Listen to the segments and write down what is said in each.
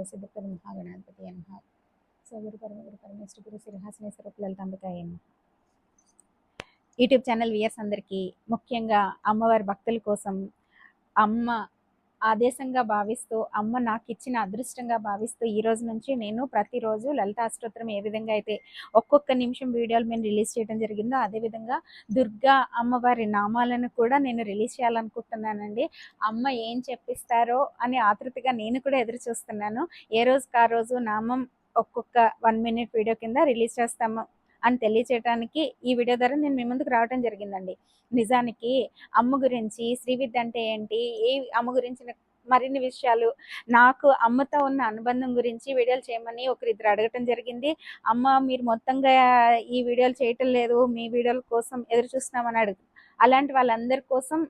సర్వసిద్ధ మహాగణాధిపతి నమ సగురు పరమ గురు పరమేశ్వర గురు సింహాసనేశ్వర లలితాంబికాయ నమః యూట్యూబ్ ఛానల్ వియర్స్ అందరికీ ముఖ్యంగా అమ్మవారి భక్తుల కోసం అమ్మ ఆదేశంగా భావిస్తూ అమ్మ నాకు ఇచ్చిన అదృష్టంగా భావిస్తూ ఈ రోజు నుంచి నేను ప్రతిరోజు లలిత అష్టోత్తరం ఏ విధంగా అయితే ఒక్కొక్క నిమిషం వీడియోలు మేము రిలీజ్ చేయడం జరిగిందో అదేవిధంగా దుర్గా అమ్మవారి నామాలను కూడా నేను రిలీజ్ చేయాలనుకుంటున్నానండి. అమ్మ ఏం చెప్పిస్తారో అని ఆతృతగా నేను కూడా ఎదురు చూస్తున్నాను. ఏ రోజుకి ఆ రోజు నామం ఒక్కొక్క వన్ మినిట్ వీడియో కింద రిలీజ్ చేస్తాము. అని తెలియచేయడానికి ఈ వీడియో ద్వారా నేను మీ ముందుకు రావడం జరిగిందండి. నిజానికి అమ్మ గురించి శ్రీవిద్య అంటే ఏంటి? ఏ అమ్మ గురించిన మరిన్ని విషయాలు నాకు అమ్మతో ఉన్న అనుబంధం గురించి వీడియోలు చేయమని ఒకరిద్దరు అడగటం జరిగింది. అమ్మ మీరు మొత్తంగా ఈ వీడియోలు చేయటం లేదు మీ వీడియోల కోసం ఎదురు చూస్తున్నామని అడుగు అలాంటి వాళ్ళందరి కోసం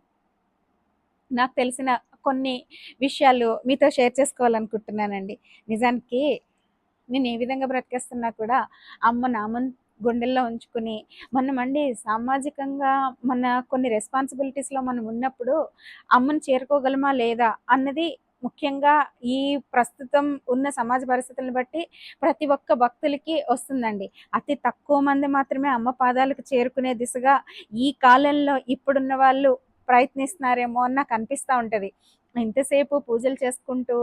నాకు తెలిసిన కొన్ని విషయాలు మీతో షేర్ చేసుకోవాలనుకుంటున్నానండి. నిజానికి నేను ఏ విధంగా బ్రతికేస్తున్నా కూడా అమ్మ నామం గుండెల్లో ఉంచుకుని మనం అండి సామాజికంగా మన కొన్ని రెస్పాన్సిబిలిటీస్లో మనం ఉన్నప్పుడు అమ్మని చేరుకోగలమా లేదా అన్నది ముఖ్యంగా ఈ ప్రస్తుతం ఉన్న సమాజ పరిస్థితులను బట్టి ప్రతి ఒక్క భక్తులకి వస్తుందండి. అతి తక్కువ మంది మాత్రమే అమ్మ పాదాలకు చేరుకునే దిశగా ఈ కాలంలో ఇప్పుడున్న వాళ్ళు ప్రయత్నిస్తున్నారేమో అని నాకు అనిపిస్తూ ఉంటుంది. ఇంతసేపు పూజలు చేసుకుంటూ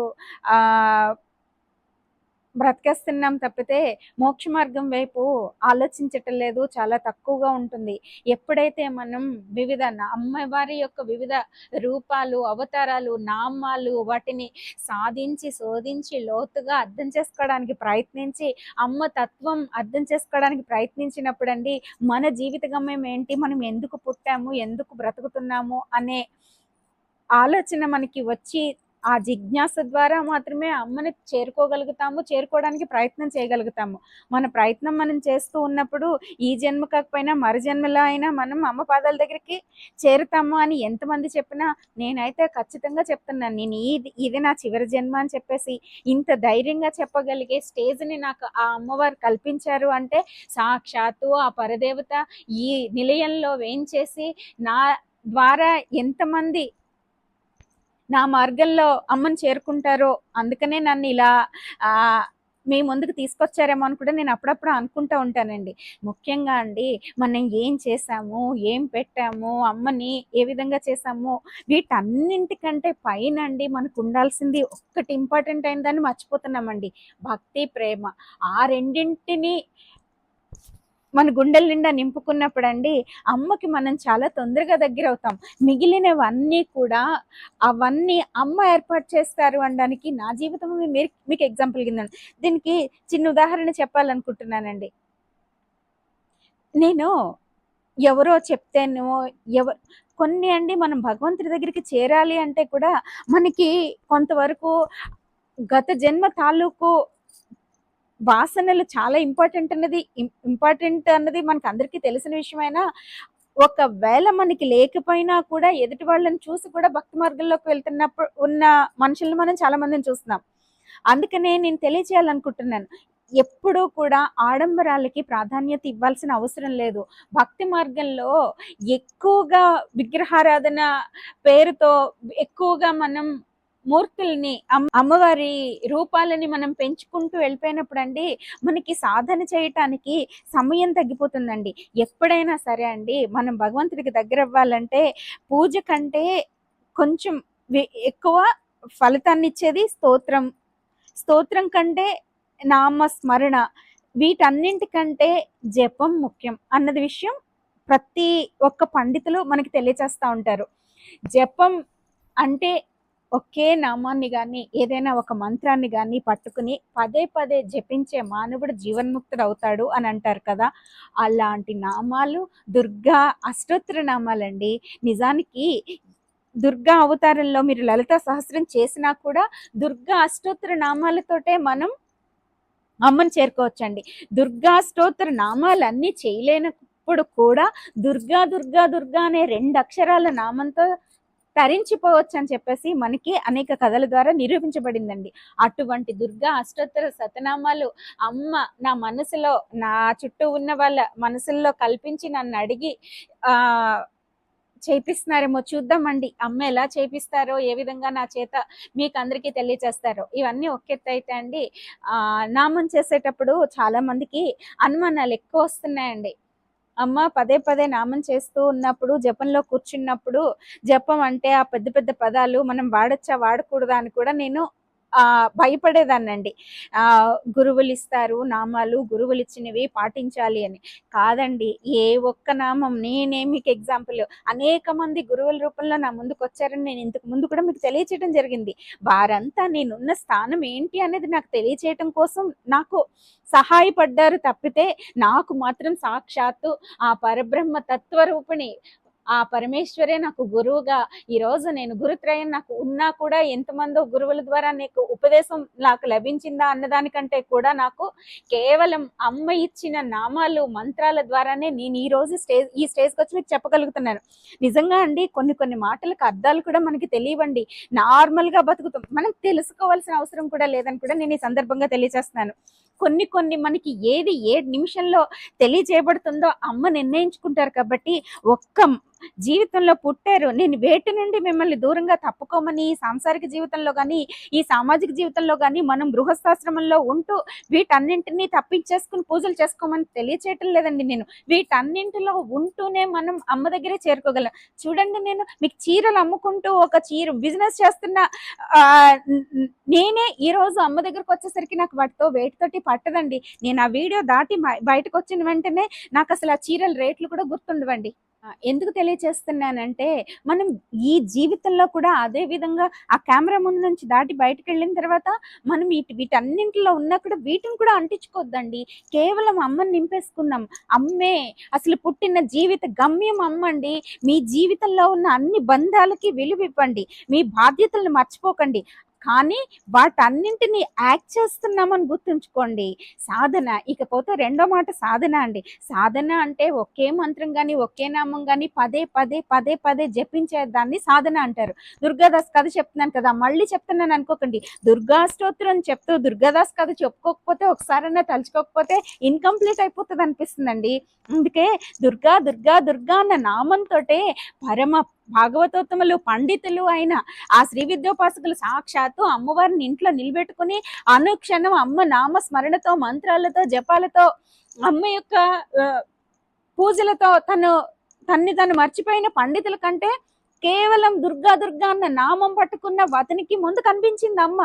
బ్రతికేస్తున్నాం తప్పితే మోక్ష మార్గం వైపు ఆలోచించటం లేదు చాలా తక్కువగా ఉంటుంది. ఎప్పుడైతే మనం వివిధ అమ్మవారి యొక్క వివిధ రూపాలు అవతారాలు నామాలు వాటిని సాధించి శోధించి లోతుగా అర్థం చేసుకోవడానికి ప్రయత్నించి అమ్మ తత్వం అర్థం చేసుకోవడానికి ప్రయత్నించినప్పుడు అండి మన జీవిత గమ్యం ఏంటి మనం ఎందుకు పుట్టాము ఎందుకు బ్రతుకుతున్నాము అనే ఆలోచన మనకి వచ్చి ఆ జిజ్ఞాస ద్వారా మాత్రమే అమ్మని చేరుకోగలుగుతాము చేరుకోవడానికి ప్రయత్నం చేయగలుగుతాము. మన ప్రయత్నం మనం చేస్తూ ఉన్నప్పుడు ఈ జన్మ కాకపోయినా మరు జన్మలో అయినా మనం అమ్మ పాదాల దగ్గరికి చేరుతాము అని ఎంతమంది చెప్పినా నేనైతే ఖచ్చితంగా చెప్తున్నాను నేను ఇది ఇది నా చివరి జన్మ అని చెప్పేసి ఇంత ధైర్యంగా చెప్పగలిగే స్టేజ్ని నాకు ఆ అమ్మవారు కల్పించారు అంటే సాక్షాత్తు ఆ పరదేవత ఈ నిలయంలో వేయించేసి నా ద్వారా ఎంతమంది నా మార్గంలో అమ్మని చేరుకుంటారో అందుకనే నన్ను ఇలా మీ ముందుకు తీసుకొచ్చారేమో అని కూడా నేను అప్పుడప్పుడు అనుకుంటూ ఉంటానండి. ముఖ్యంగా అండి మనం ఏం చేసాము ఏం పెట్టాము అమ్మని ఏ విధంగా చేసాము వీటన్నింటికంటే పైన అండి మనకు ఉండాల్సింది ఒక్కటి ఇంపార్టెంట్ అయిందని మర్చిపోతున్నామండి. భక్తి ప్రేమ. ఆ రెండింటిని మన గుండెల నిండా నింపుకున్నప్పుడు అండి అమ్మకి మనం చాలా తొందరగా దగ్గర అవుతాం మిగిలినవన్నీ కూడా అవన్నీ అమ్మ ఏర్పాటు చేస్తారు అనడానికి నా జీవితం మీరు మీకు ఎగ్జాంపుల్ కింద దీనికి చిన్న ఉదాహరణ చెప్పాలనుకుంటున్నానండి. నేను ఎవరో చెప్తేనో ఎవ కొన్ని అండి మనం భగవంతుడి దగ్గరికి చేరాలి అంటే కూడా మనకి కొంతవరకు గత జన్మ తాలూకు వాసనలు చాలా ఇంపార్టెంట్ అన్నది ఇంపార్టెంట్ అన్నది మనకు అందరికీ తెలిసిన విషయమైనా ఒకవేళ మనకి లేకపోయినా కూడా ఎదుటి వాళ్ళని చూసి కూడా భక్తి మార్గంలోకి వెళ్తున్నప్పుడు ఉన్న మనుషులను మనం చాలా మందిని చూస్తున్నాం. అందుకనే నేను తెలియచేయాలనుకుంటున్నాను ఎప్పుడూ కూడా ఆడంబరాలకి ప్రాధాన్యత ఇవ్వాల్సిన అవసరం లేదు. భక్తి మార్గంలో ఎక్కువగా విగ్రహారాధన పేరుతో ఎక్కువగా మనం మూర్తుల్ని అమ్- అమ్మవారి రూపాలని మనం పెంచుకుంటూ వెళ్ళిపోయినప్పుడు అండి మనకి సాధన చేయటానికి సమయం తగ్గిపోతుందండి. ఎప్పుడైనా సరే అండి మనం భగవంతుడికి దగ్గర అవ్వాలంటే పూజ కంటే కొంచెం ఎక్కువ ఫలితాన్ని ఇచ్చేది స్తోత్రం. స్తోత్రం కంటే నామ స్మరణ వీటన్నింటికంటే జపం ముఖ్యం అన్నది విషయం ప్రతి ఒక్క పండితులు మనకి తెలియచేస్తూ ఉంటారు. జపం అంటే ఒకే నామాన్ని కానీ ఏదైనా ఒక మంత్రాన్ని కానీ పట్టుకుని పదే పదే జపించే మానవుడు జీవన్ముక్తుడు అవుతాడు అని అంటారు కదా. అలాంటి నామాలు దుర్గా అష్టోత్తర నామాలండి. నిజానికి దుర్గా అవతారంలో మీరు లలిత సహస్రం చేసినా కూడా దుర్గా అష్టోత్తర నామాలతోటే మనం అమ్మని చేరుకోవచ్చండి. దుర్గా స్తోత్ర నామాలన్నీ చేయలేనప్పుడు కూడా దుర్గా దుర్గా దుర్గా అనే రెండు అక్షరాల నామంతో తరించిపోవచ్చు అని చెప్పేసి మనకి అనేక కథల ద్వారా నిరూపించబడిందండి. అటువంటి దుర్గా అష్టోత్తర సతనామాలు అమ్మ నా మనసులో నా చుట్టూ ఉన్న వాళ్ళ మనసుల్లో కల్పించి నన్ను అడిగి ఆ చేపిస్తున్నారేమో చూద్దామండి. అమ్మ ఎలా చేపిస్తారో ఏ విధంగా నా చేత మీకు అందరికీ తెలియచేస్తారో ఇవన్నీ ఒకెత్త అయితే అండి నామం చేసేటప్పుడు చాలా మందికి అనుమానాలు ఎక్కువ వస్తున్నాయండి. అమ్మ పదే పదే నామం చేస్తూ ఉన్నప్పుడు జపంలో కూర్చున్నప్పుడు జపం అంటే ఆ పెద్ద పెద్ద పదాలు మనం వాడచ్చా వాడకూడదా అని కూడా నేను భయపడేదాన్నండి. ఆ గురువులు ఇస్తారు నామాలు గురువులు ఇచ్చినవి పాటించాలి అని. కాదండి ఏ ఒక్క నామం నేనే మీకు ఎగ్జాంపుల్. అనేక మంది గురువుల రూపంలో నా ముందుకు వచ్చారని నేను ఇంతకు ముందు కూడా మీకు తెలియచేయడం జరిగింది. వారంతా నేనున్న స్థానం ఏంటి అనేది నాకు తెలియచేయటం కోసం నాకు సహాయపడ్డారు తప్పితే నాకు మాత్రం సాక్షాత్తు ఆ పరబ్రహ్మ తత్వరూపిణి ఆ పరమేశ్వరే నాకు గురువుగా ఈ రోజు నేను గురుత్రయం నాకు ఉన్నా కూడా ఎంతమందో గురువుల ద్వారా నీకు ఉపదేశం నాకు లభించిందా అన్నదానికంటే కూడా నాకు కేవలం అమ్మ ఇచ్చిన నామాలు మంత్రాల ద్వారానే నేను ఈ రోజు స్టేజ్ ఈ స్టేజ్కి వచ్చి మీకు చెప్పగలుగుతున్నాను. నిజంగా అండి కొన్ని కొన్ని మాటలకు అర్థాలు కూడా మనకి తెలియవండి. నార్మల్గా బతుకుతాం. మనం తెలుసుకోవాల్సిన అవసరం కూడా లేదని కూడా నేను ఈ సందర్భంగా తెలియజేస్తున్నాను. కొన్ని కొన్ని మనకి ఏది ఏ నిమిషంలో తెలియజేయబడుతుందో అమ్మ నిర్ణయించుకుంటారు కాబట్టి ఒక్క జీవితంలో పుట్టారు. నేను వేటి నుండి మిమ్మల్ని దూరంగా తప్పుకోమని సాంసారిక జీవితంలో కానీ ఈ సామాజిక జీవితంలో కానీ మనం గృహస్థాశ్రమంలో ఉంటూ వీటన్నింటినీ తప్పించేసుకుని పూజలు చేసుకోమని తెలియచేయటం లేదండి నేను. వీటన్నింటిలో ఉంటూనే మనం అమ్మ దగ్గరే చేరుకోగలం. చూడండి నేను మీకు చీరలు అమ్ముకుంటూ ఒక చీర బిజినెస్ చేస్తున్న ఆ, నేనే ఈ రోజు అమ్మ దగ్గరకు వచ్చేసరికి నాకు వాటితో వేటితోటి పట్టదండి. నేను ఆ వీడియో దాటి బయటకు వచ్చిన వెంటనే నాకు అసలు ఆ చీరల రేట్లు కూడా గుర్తుండవండి. ఎందుకు తెలియచేస్తున్నానంటే మనం ఈ జీవితంలో కూడా అదే విధంగా ఆ కెమెరా ముందు నుంచి దాటి బయటకు వెళ్ళిన తర్వాత మనం వీటి వీటన్నింటిలో ఉన్నా కూడా వీటిని కూడా అంటించుకోవద్దండి. కేవలం అమ్మని నింపేసుకున్నాం అమ్మే అసలు పుట్టిన జీవిత గమ్యం అమ్మండి. మీ జీవితంలో ఉన్న అన్ని బంధాలకి విలువ ఇవ్వండి మీ బాధ్యతలను మర్చిపోకండి. కానీ వాటన్నింటినీ యాక్ట్ చేస్తున్నామని గుర్తుంచుకోండి. సాధన ఇకపోతే రెండో మాట సాధన అండి. సాధన అంటే ఒకే మంత్రం కానీ ఒకే నామం కానీ పదే పదే పదే పదే జపించే దాన్ని సాధన అంటారు. దుర్గాదాస్ కథ చెప్తున్నాను కదా మళ్ళీ చెప్తున్నాను అనుకోకండి. దుర్గా స్తోత్రం చెప్తూ దుర్గాదాస్ కథ చెప్పుకోకపోతే ఒకసారన్నా తలుచుకోకపోతే ఇన్కంప్లీట్ అయిపోతుంది అనిపిస్తుందండి అందుకే దుర్గా దుర్గా దుర్గా అన్న నామంతో పరమ భాగవతోత్తములు పండితులు అయిన ఆ శ్రీ విద్యోపాసకులు సాక్షాత్తు అమ్మవారిని ఇంట్లో నిలబెట్టుకుని అనుక్షణం అమ్మ నామ స్మరణతో మంత్రాలతో జపాలతో అమ్మ యొక్క పూజలతో తను తన్ని తను మర్చిపోయిన పండితుల కంటే కేవలం దుర్గా దుర్గా అన్న నామం పట్టుకున్న అతనికి ముందు కనిపించింది అమ్మ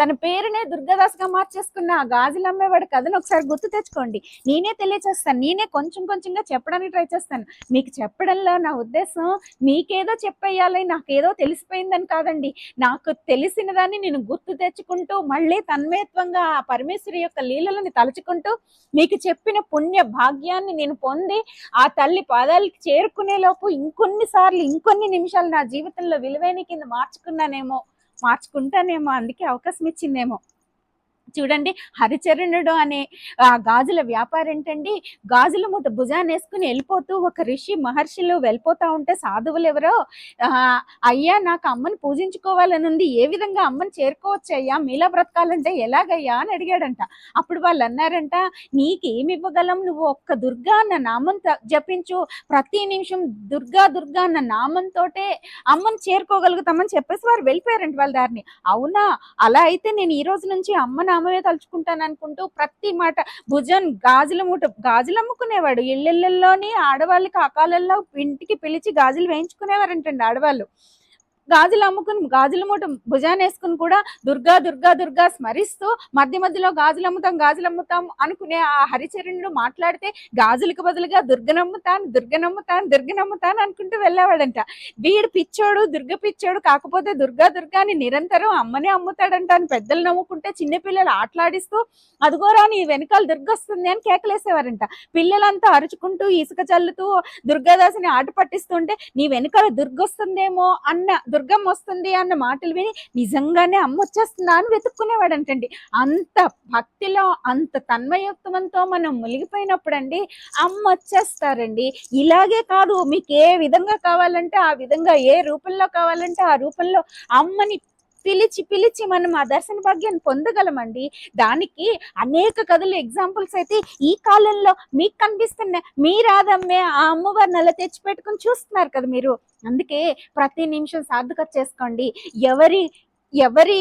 తన పేరునే దుర్గాదాస్గా మార్చేసుకున్న ఆ గాజులమ్మేవాడి కథను ఒకసారి గుర్తు తెచ్చుకోండి. నేనే తెలియచేస్తాను. నేనే కొంచెం కొంచెంగా చెప్పడానికి ట్రై చేస్తాను. మీకు చెప్పడంలో నా ఉద్దేశం మీకేదో చెప్పేయాలి నాకేదో తెలిసిపోయిందని కాదండి. నాకు తెలిసిన దాన్ని నేను గుర్తు తెచ్చుకుంటూ మళ్ళీ తన్మయత్వంగా ఆ పరమేశ్వరి యొక్క లీలలను తలుచుకుంటూ మీకు చెప్పిన పుణ్య భాగ్యాన్ని నేను పొంది ఆ తల్లి పాదాలకి చేరుకునేలోపు ఇంకొన్నిసార్లు ఇంకొన్ని సార్లు ఇంకొన్ని నిమిషాలు నా జీవితంలో విలువైన కింద మార్చుకున్నానేమో. మార్చుకుంటానేమో అందుకే అవకాశం ఇచ్చిందేమో. చూడండి హరిచరణుడు అనే ఆ గాజుల వ్యాపారం ఏంటండి గాజుల మూట భుజాన్ని వేసుకుని వెళ్ళిపోతూ ఒక ఋషి మహర్షులు వెళ్ళిపోతా ఉంటే సాధువులు ఎవరో అయ్యా నాకు అమ్మని పూజించుకోవాలని ఉంది. ఏ విధంగా అమ్మని చేరుకోవచ్చు అయ్యా? మీలా బ్రతకాలంటే ఎలాగయ్యా? అని అడిగాడంట. అప్పుడు వాళ్ళు అన్నారంట నీకేమి ఇవ్వగలం? నువ్వు ఒక్క దుర్గా అన్న నామం జపించు. ప్రతి నిమిషం దుర్గా దుర్గా అన్న నామంతోటే అమ్మని చేరుకోగలుగుతామని చెప్పేసి వారు వెళ్ళిపోయారంట వాళ్ళ దారిని. అవునా? అలా అయితే నేను ఈ రోజు నుంచి అమ్మ నామమే తలుచుకుంటాను అనుకుంటూ ప్రతి మాట భుజన్ గాజుల మూట గాజులు అమ్ముకునేవాడు. ఇళ్ళల్లోని ఆడవాళ్ళకి అకాలంలో ఇంటికి పిలిచి గాజులు వేయించుకునేవారంటండి ఆడవాళ్ళు. గాజులు అమ్ముకుని గాజుల మూట భుజాన్ని వేసుకుని కూడా దుర్గా దుర్గా దుర్గా స్మరిస్తూ మధ్య మధ్యలో గాజులు అమ్ముతాం గాజులు అమ్ముతాం అనుకునే ఆ హరిచరణుడు మాట్లాడితే గాజులకు బదులుగా దుర్గనమ్ముతాను దుర్గనమ్ముతాను దుర్గనమ్ముతాను అనుకుంటూ వెళ్ళేవాడంట. వీడు పిచ్చోడు దుర్గ పిచ్చోడు కాకపోతే దుర్గా దుర్గాని నిరంతరం అమ్మనే అమ్ముతాడంట అని పెద్దలు నమ్ముకుంటే చిన్నపిల్లలు ఆటలాడిస్తూ అదిగోరా నీ వెనకాల దుర్గ వస్తుంది అని కేకలేసేవారంట. పిల్లలంతా అరుచుకుంటూ ఇసుక చల్లుతూ దుర్గాదాసిని ఆట పట్టిస్తుంటే నీ వెనకాల దుర్గ వస్తుందేమో అన్న దుర్గమ్మ వస్తుంది అన్న మాటలు విని నిజంగానే అమ్మ వచ్చేస్తుందా అని వెతుక్కునేవాడంటండి. అంత భక్తిలో అంత తన్మయత్వంతో మనం మునిగిపోయినప్పుడు అండి అమ్మ వచ్చేస్తారండి ఇలాగే కాదు మీకు ఏ విధంగా కావాలంటే ఆ విధంగా ఏ రూపంలో కావాలంటే ఆ రూపంలో అమ్మని పిలిచి పిలిచి మనం ఆ దర్శన భాగ్యాన్ని పొందగలమండి. దానికి అనేక కథలు ఎగ్జాంపుల్స్ అయితే ఈ కాలంలో మీకు కనిపిస్తున్నాయి. మీ రాదమ్మే ఆ అమ్మవారిని అలా తెచ్చిపెట్టుకుని చూస్తున్నారు కదా మీరు. అందుకే ప్రతి నిమిషం సార్థకత చేసుకోండి. ఎవరి ఎవరి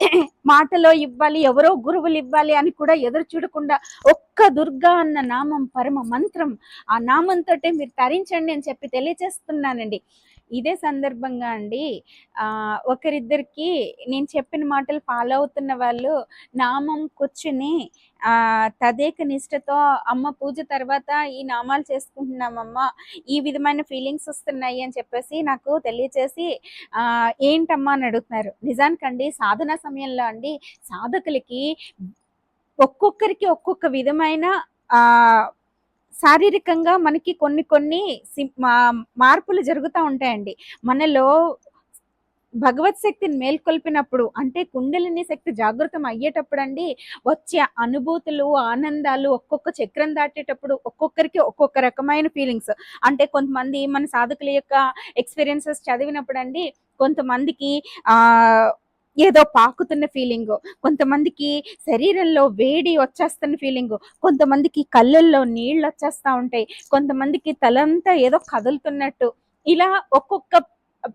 మాటలో ఇవ్వాలి ఎవరో గురువులు ఇవ్వాలి అని కూడా ఎదురు చూడకుండా ఒక్క దుర్గా అన్న నామం పరమ మంత్రం ఆ నామంతో మీరు తరించండి అని చెప్పి తెలియజేస్తున్నానండి. ఇదే సందర్భంగా అండి ఆ ఒకరిద్దరికి నేను చెప్పిన మాటలు ఫాలో అవుతున్న వాళ్ళు నామం కూర్చుని ఆ తదేక నిష్టతో అమ్మ పూజ తర్వాత ఈ నామాలు చేసుకుంటున్నామమ్మ ఈ విధమైన ఫీలింగ్స్ వస్తున్నాయి అని చెప్పేసి నాకు తెలియచేసి ఏంటమ్మా అని అడుగుతున్నారు. నిజానికండి సాధన సమయంలో అండి సాధకులకి ఒక్కొక్కరికి ఒక్కొక్క విధమైన ఆ శారీరకంగా మనకి కొన్ని కొన్ని మా- మార్పులు జరుగుతూ ఉంటాయండి. మనలో భగవత్ శక్తిని మేల్కొల్పినప్పుడు అంటే కుండలిని శక్తి జాగృతం అయ్యేటప్పుడు అండి వచ్చే అనుభూతులు ఆనందాలు ఒక్కొక్క చక్రం దాటేటప్పుడు ఒక్కొక్కరికి ఒక్కొక్క రకమైన ఫీలింగ్స్. అంటే కొంతమంది మన సాధకుల యొక్క ఎక్స్పీరియన్సెస్ చదివినప్పుడు అండి కొంతమందికి ఆ ఏదో పాకుతున్న ఫీలింగ్ కొంతమందికి శరీరంలో వేడి వచ్చేస్తున్న ఫీలింగ్ కొంతమందికి కళ్ళల్లో నీళ్ళు వచ్చేస్తా ఉంటాయి. కొంతమందికి తలంతా ఏదో కదులుతున్నట్టు. ఇలా ఒక్కొక్క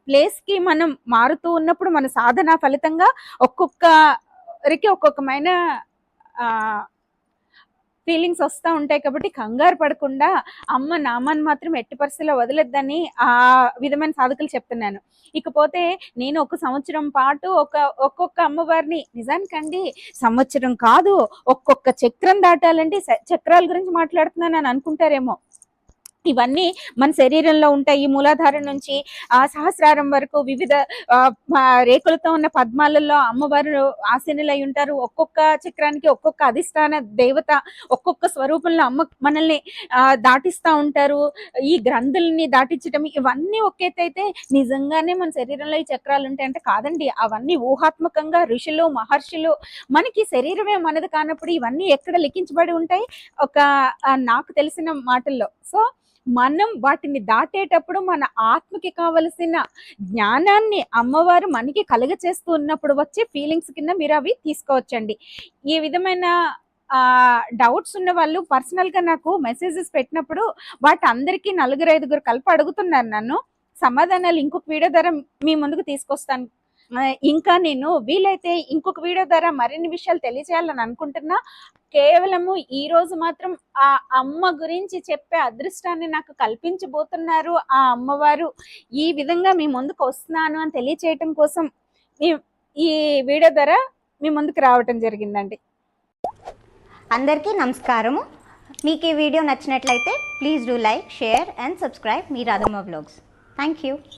ప్లేస్కి మనం మారుతూ ఉన్నప్పుడు మన సాధన ఫలితంగా ఒక్కొక్కరికి ఒక్కొక్కమైన ఫీలింగ్స్ వస్తూ ఉంటాయి కాబట్టి కంగారు పడకుండా అమ్మ నామాన్ని మాత్రం ఎట్టి పరిస్థితిలో వదిలేద్దని ఆ విధమైన సాధకులు చెప్తున్నాను. ఇకపోతే నేను ఒక సంవత్సరం పాటు ఒక ఒక్కొక్క అమ్మవారిని నిజానికండి సంవత్సరం కాదు ఒక్కొక్క చక్రం దాటాలంటే చక్రాల గురించి మాట్లాడుతున్నాను అని అనుకుంటారేమో. ఇవన్నీ మన శరీరంలో ఉంటాయి. మూలాధారం నుంచి ఆ సహస్రారం వరకు వివిధ రేకులతో ఉన్న పద్మాలలో అమ్మవారు ఆసీనులై ఉంటారు. ఒక్కొక్క చక్రానికి ఒక్కొక్క అధిష్టాన దేవత ఒక్కొక్క స్వరూపంలో అమ్మ మనల్ని దాటిస్తూ ఉంటారు. ఈ గ్రంథుల్ని దాటించడం ఇవన్నీ ఒక అయితే నిజంగానే మన శరీరంలో ఈ చక్రాలు ఉంటాయి అంటే కాదండి. అవన్నీ ఊహాత్మకంగా ఋషులు మహర్షులు మనకి శరీరమే మనది కానప్పుడు ఇవన్నీ ఎక్కడ లిఖించబడి ఉంటాయి? ఒక నాకు తెలిసిన మాటల్లో. సో మనం వాటిని దాటేటప్పుడు మన ఆత్మకి కావలసిన జ్ఞానాన్ని అమ్మవారు మనకి కలుగ చేస్తూ ఉన్నప్పుడు వచ్చే ఫీలింగ్స్ కింద మీరు అవి తీసుకోవచ్చండి. ఈ విధమైన ఆ డౌట్స్ ఉన్న వాళ్ళు పర్సనల్గా నాకు మెసేజెస్ పెట్టినప్పుడు వాటి అందరికీ నలుగురు ఐదుగురు కలిపి అడుగుతున్నారు నన్ను. సమాధానాలు ఇంకొక వీడియో ద్వారా మీ ముందుకు తీసుకొస్తాను. ఇంకా నేను వీలైతే ఇంకొక వీడియో ద్వారా మరిన్ని విషయాలు తెలియజేయాలని అనుకుంటున్నా. కేవలము ఈ రోజు మాత్రం ఆ అమ్మ గురించి చెప్పే అదృష్టాన్ని నాకు కల్పించబోతున్నారు ఆ అమ్మవారు. ఈ విధంగా మీ ముందుకు వస్తున్నాను అని తెలియచేయటం కోసం ఈ- ఈ వీడియో ద్వారా మీ ముందుకు రావటం జరిగిందండి. అందరికీ నమస్కారము. మీకు ఈ వీడియో నచ్చినట్లయితే please do like share and subscribe me Radhamma blogs thank you.